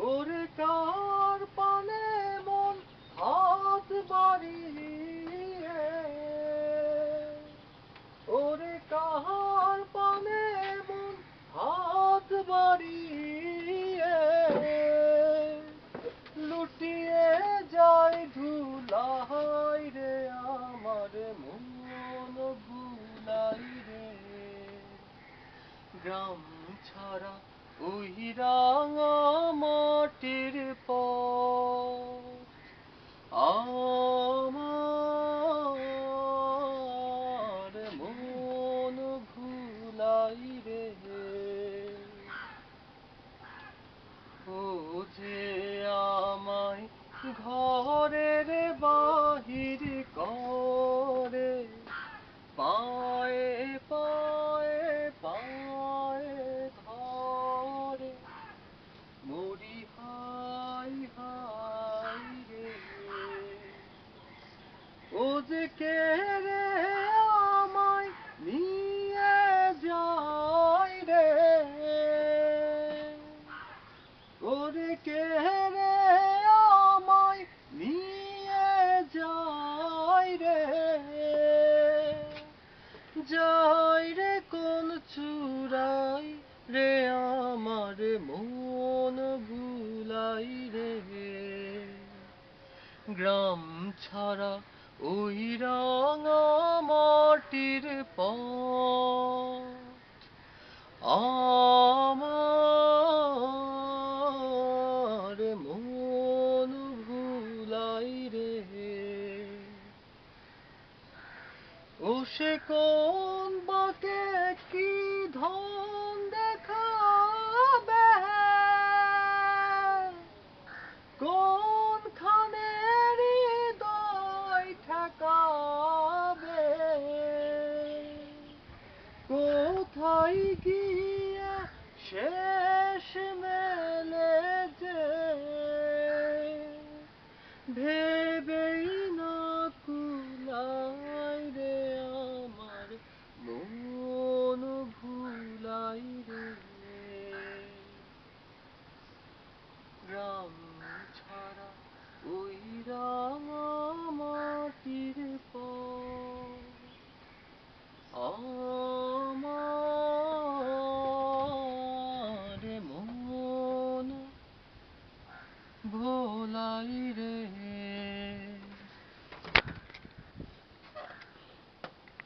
কার পানে মন হাত বাড়িয়ে। ওরে কাহার পানে মন হাত বাড়িয়ে। লুটিয়ে যায় ধুলাই রে আমার মন ভুলাই রে। গ্রাম ছাড়া ওই রাঙা মাটির পর আমার মন ভুলাই রে। ও যে আমায় ঘরের যে কে রে আমায় নিয়ে যায় রে? ওরে কে রে আমায় নিয়ে যায় রে? যায় রে কোন চূড়াই রে আমার মন ভুলাই রে? গ্রাম ছাড়া ওই রাঙা মাটির পথ আমার মন ভুলাই রে। ও সে কোন বাকে কি ধন কোথায় গিয়া শেষ মেলে?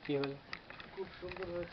কি হলো? খুব সুন্দর হয়েছে।